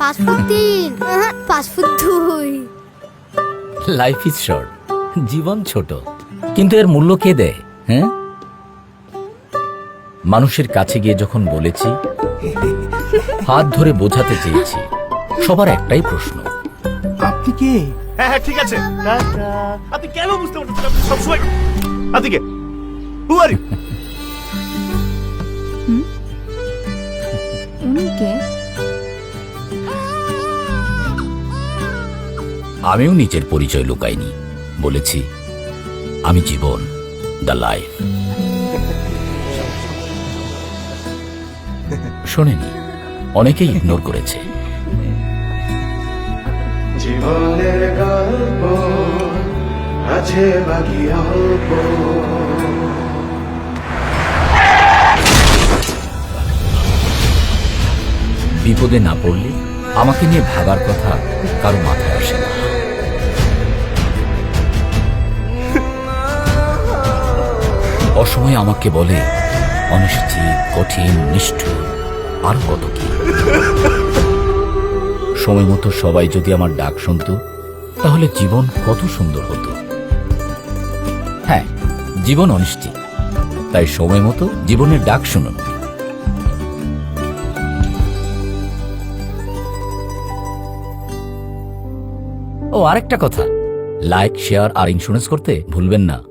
পাঁচ ফুট তিন। আহা, পাঁচ ফুট দুই। লাইফ ইজ শর্ট জীবন ছোট। কিন্তু এর মূল্য কে দেয় হ্যাঁ? মানুষের কাছে গিয়ে যখন বলেছি হাত ধরে বোঝাতে চেয়েছি সবার একটাই প্রশ্ন। আপনি কে? হ্যাঁ হ্যাঁ ঠিক আছে। আপনি কেন বুঝতে পারছেন আপনি সবসময় আপনি কে? Who are you? উনি কে? আমিও নিজের পরিচয় লুকাইনি। বলেছি আমি জীবন দ্য লাইফ। শোনেনি অনেকেই ইগনোর করেছে। জীবনের গল্প আছে বাকি অল্প। বিপদে না পড়লে আমাকে নিয়ে ভাবার কথা কারও মাথায় আসে না। অসময়ে আমাকে বলে, অনিশ্চিত, কঠিন, নিষ্ঠুর, আর কত কি? সময় মতো সবাই যদি আমার ডাক শুনতো, তাহলে জীবন কত সুন্দর হতো। হ্যাঁ জীবন অনিশ্চিত, তাই সময় মতো জীবনের ডাক শুনুন। ও, আরেকটা কথা। লাইক, শেয়ার আর ইন্স্যুরেন্স করতে ভুলবেন না।